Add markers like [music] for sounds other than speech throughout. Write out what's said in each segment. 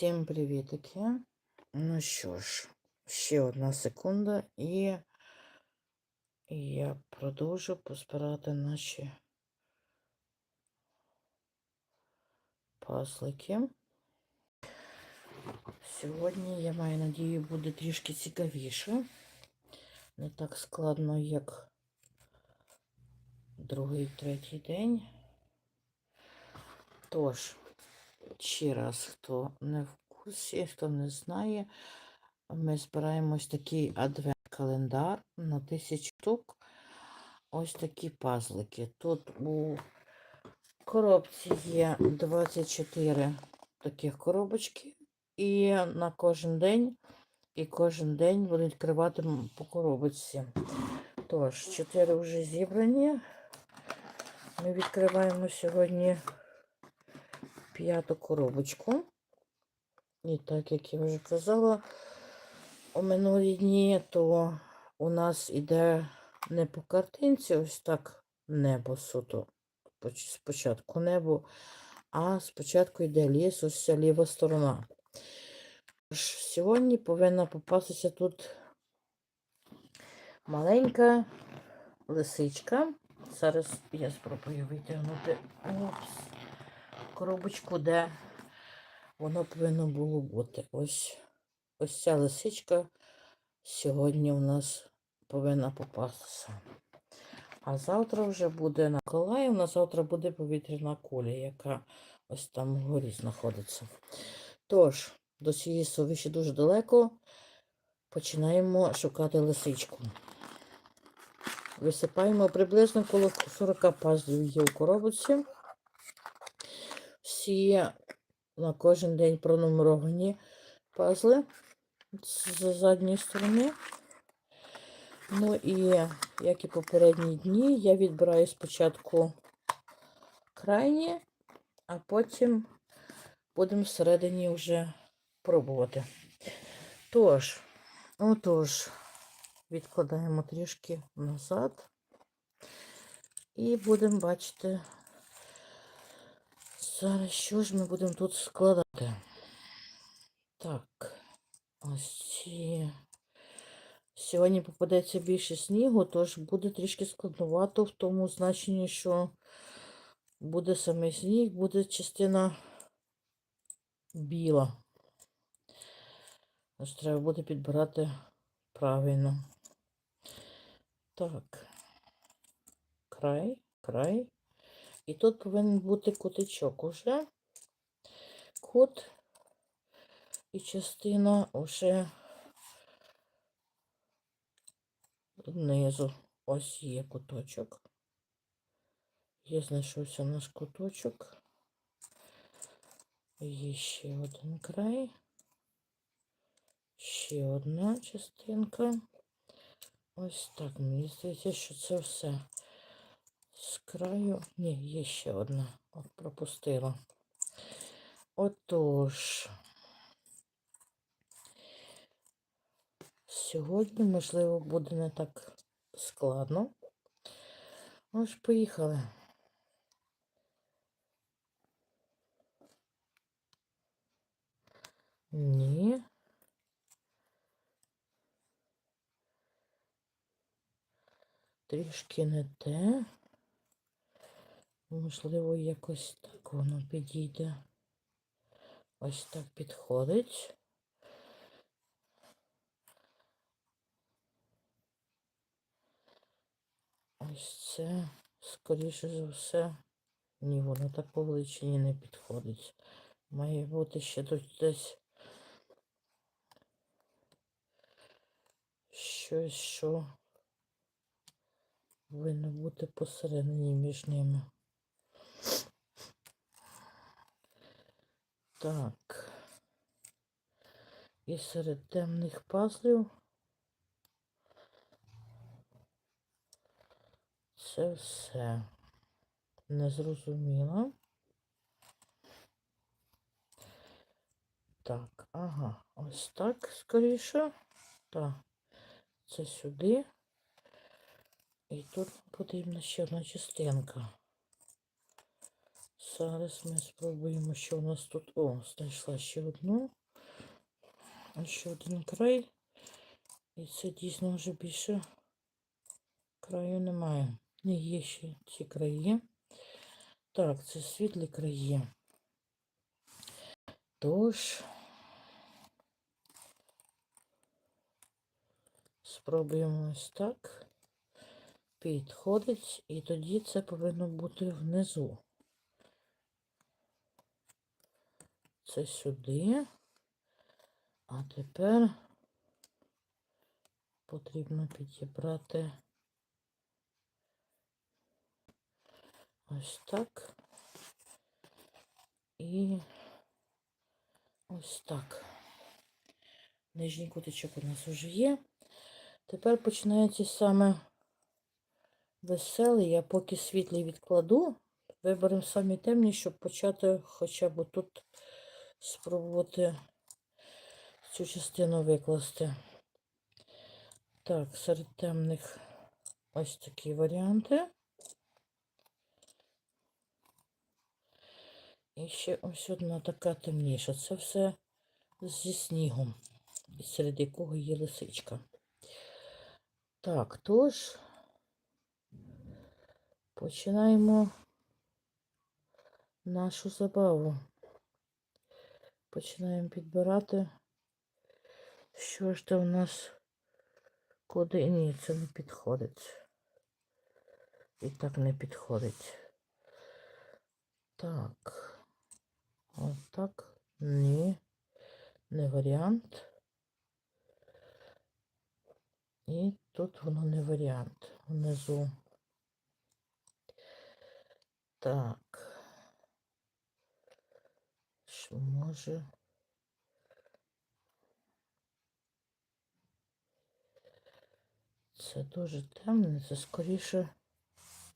Всім привітики. Ну що ж, ще одна секунда, і я продовжу позбирати наші пазлики. Сьогодні, я маю надію, буде трішки цікавіше. Не так складно, як другий, третій день. Тож, ще раз, хто не в курсі, хто не знає, ми збираємо ось такий адвент-календар на тисячу штук. Ось такі пазлики. Тут у коробці є 24 таких коробочки. І на кожен день, і кожен день вони відкривати по коробочці. Тож, 4 вже зібрані. Ми відкриваємо сьогодні п'яту коробочку. І так, як я вже казала, у минулі дні, то у нас іде не по картинці, ось так небо суто. Спочатку небо, а спочатку йде ліс, ось ця ліва сторона. Сьогодні повинна попастися тут маленька лисичка. Зараз я спробую витягнути опс, коробочку, де воно повинно було бути. Ось ось ця лисичка сьогодні у нас повинна попастися. А завтра вже буде на Миколаїв, на завтра буде повітряна куля, яка ось там вгорі знаходиться. Тож, до цієї сови ще дуже далеко. Починаємо шукати лисичку. Висипаємо приблизно коло 40 пазлів є у коробці. Всі на кожен день пронумеровані пазли з задньої сторони. Ну і, як і попередні дні, я відбираю спочатку крайні, а потім будемо всередині вже пробувати. Тож, отож, відкладаємо трішки назад і будемо бачити, зараз що ж ми будемо тут складати. Так, ось ці. Сьогодні попадеться більше снігу, тож буде трішки складновато в тому значенні, що буде саме сніг, буде частина біла. Ось треба буде підбирати правильно. Так, край, край. І тут повинен бути кутичок уже. Кут і частина уже знизу. Ось є куточок. Є знайшовся наш куточок. Є ще один край. Ще одна частинка. Ось так. Мені здається, що це все з краю. Ні, є ще одна. От пропустила. Отож. Сьогодні, можливо, буде не так складно. Ось, поїхали. Ні. Трішки не те. Можливо, якось так воно підійде. Ось так підходить. Ось це, скоріше за все, ні, воно так по величині не підходить. Має бути ще тут десь щось, що повинно бути посередині між ними. Так. І серед темних пазлів це все незрозуміло. Так, ага, ось так скоріше. Так, це сюди. І тут потрібна ще одна частинка. Зараз ми спробуємо, що у нас тут. О, знайшла ще одну. А Ще один край. І це дійсно вже більше краю немає. Не є ще ці краї. Так, це світлі краї. Тож спробуємо ось так. Підходить, і тоді це повинно бути внизу. Це сюди. А тепер потрібно підібрати ось так. І ось так. Нижній кутичок у нас вже є. Тепер починається саме веселий. Я поки світлий відкладу. Виберемо самі темні, щоб почати хоча б тут спробувати цю частину викласти. Так, серед темних ось такі варіанти. І ще ось одна така темніша. Це все зі снігом, серед якого є лисичка. Так, тож починаємо нашу забаву. Починаємо підбирати, що ж там у нас куди. Ні, це не підходить. І так не підходить. Так. Отак. Ні. Не варіант. І тут воно не варіант. Внизу. Так. Що може? Це дуже темне, це скоріше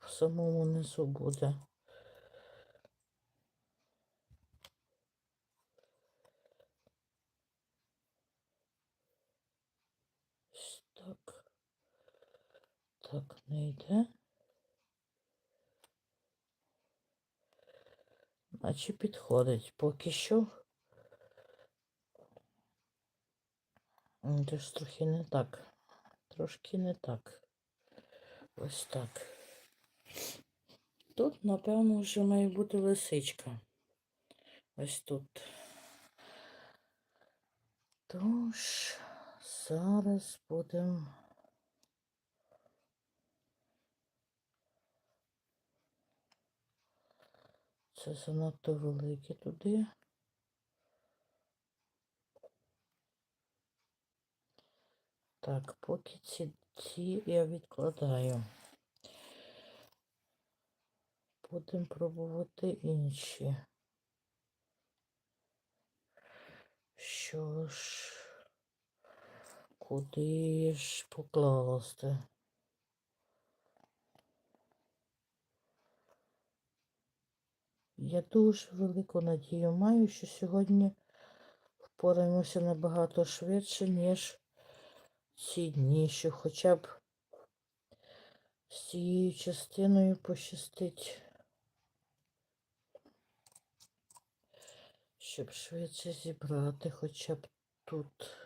в самому низу буде. Ось Так. Так, не йде. Наче підходить поки що. Це ж трохи не так. Трошки не так. Ось так. Тут, напевно, вже має бути лисичка. Ось тут. Тож, зараз будемо. Це занадто велике туди. Так, поки ці, ці я відкладаю. Будемо пробувати інші. Що ж, куди ж покласти? Я дуже велику надію маю, що сьогодні впораємося набагато швидше, ніж ці дні, що хоча б з цією частиною пощастить, щоб швидше зібрати хоча б тут.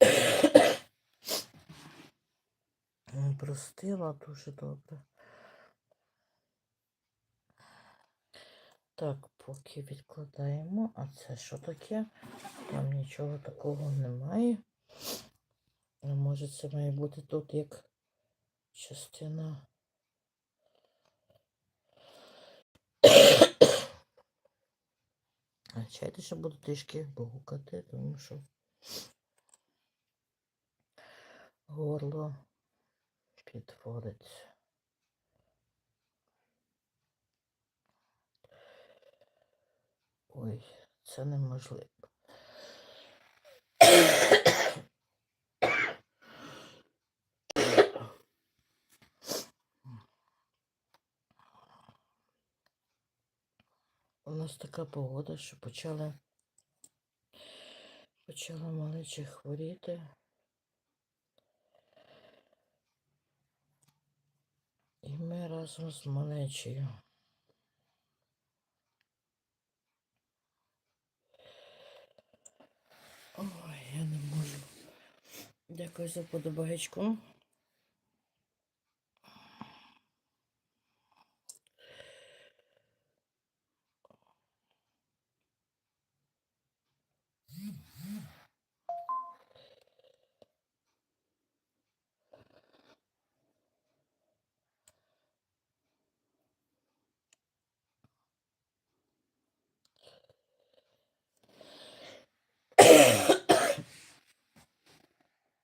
[coughs] Простила дуже добре. Так, поки відкладаємо. А це що таке? Там нічого такого немає. А може це має бути тут як частина. [coughs] А чайте, що буду трішки гукати, тому що горло підводить. Ой, це неможливо. У нас така погода, що почали почала малечі хворіти. І ми разом з малечею. Ой, я не можу. Дякую за подобаєчку.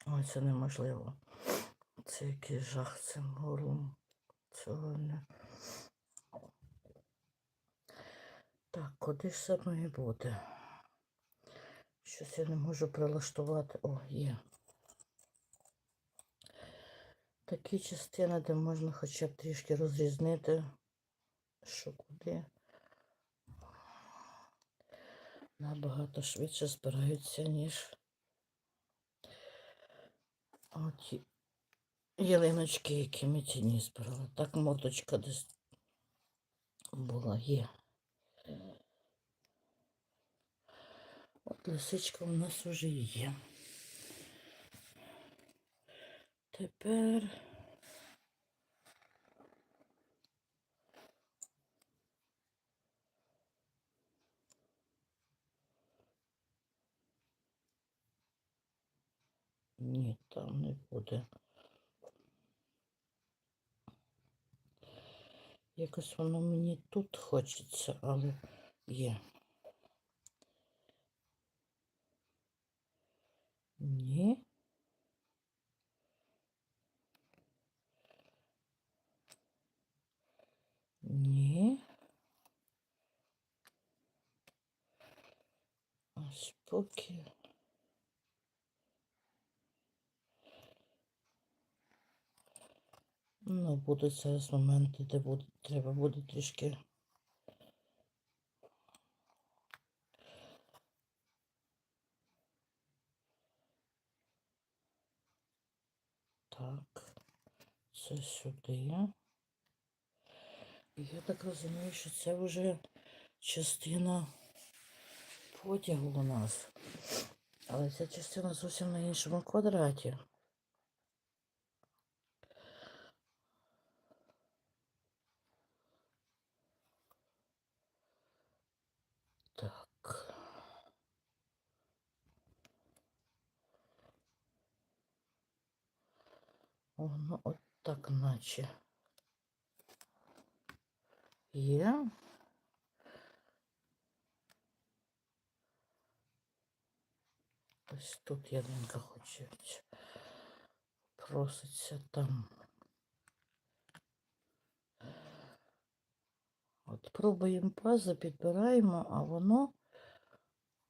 Ой, це неможливо. Це якийсь жах цим горлом. Цього не. Так, куди ж це має бути? Щось я не можу прилаштувати. О, є. Такі частини, де можна хоча б трішки розрізнити, що куди. Набагато швидше збираються, ніж оті ялиночки, які ми ціні збирали. Так моточка десь була, є. От лисичка у нас вже є. Тепер ні, там не буде. Якось воно мені тут хочеться, але є. Ні. Ні. Ось поки. Ну, будуть зараз моменти, де буде, треба буде трішки. Так, це сюди. Я так розумію, що це вже частина потягу у нас. Але ця частина зовсім на іншому квадраті. Так. Воно от так наче. Є. Ось тут ялинка хоче проситься там. От пробуємо пазу, підбираємо, а воно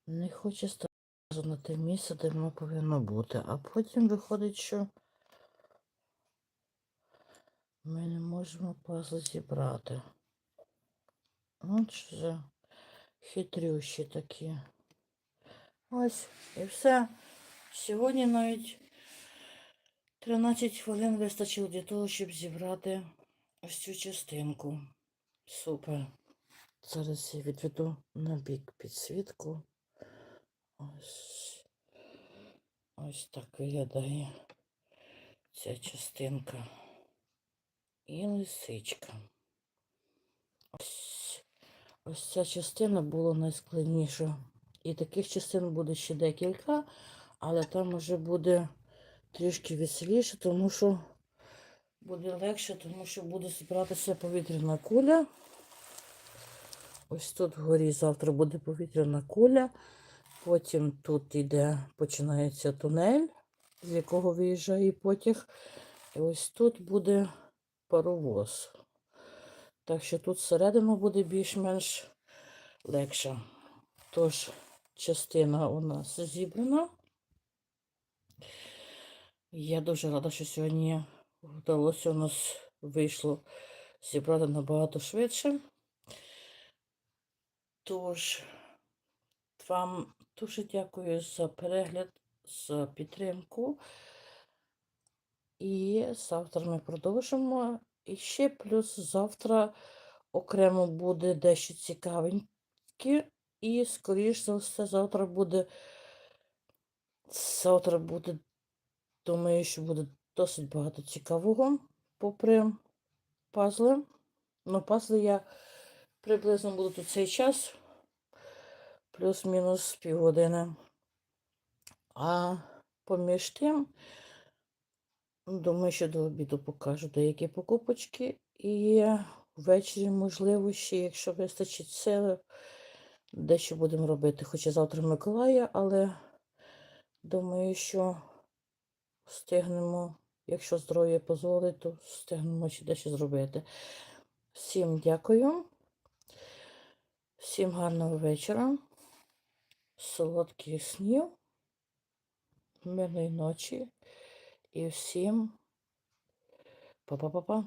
не хоче ставити на те місце, де воно повинно бути. А потім виходить, що ми не можемо пазл зібрати. От що за хитрющі такі. Ось і все. Сьогодні навіть 13 хвилин вистачило для того, щоб зібрати ось цю частинку. Супер. Зараз я відведу на бік підсвітку. Ось. Ось так виглядає ця частинка. І лисичка. Ось, ось ця частина була найскладніша. І таких частин буде ще декілька, але там вже буде трішки веселіше, тому що буде легше, тому що буде збиратися повітряна куля. Ось тут вгорі завтра буде повітряна куля. Потім тут іде, починається тунель, з якого виїжджає потяг. І ось тут буде паровоз. Так що тут всередину буде більш-менш легше. Тож, частина у нас зібрана. Я дуже рада, що сьогодні вдалося у нас вийшло зібрати набагато швидше. Тож, вам дуже дякую за перегляд, за підтримку. І завтра ми продовжимо І ще плюс завтра окремо буде дещо цікавеньке. І, скоріш за все, завтра буде. Завтра буде, думаю, що буде досить багато цікавого, попри пазли. Ну, пазли я приблизно буду тут цей час, плюс-мінус півгодини. А поміж тим, думаю, що до обіду покажу деякі покупочки. І ввечері, можливо, ще, якщо вистачить сили, дещо будемо робити. Хоча завтра Миколая, але думаю, що встигнемо, якщо здоров'я дозволить, то встигнемо ще дещо зробити. Всім дякую. Всім гарного вечора. Солодких снів, мирної ночі і всім па-па-па-па.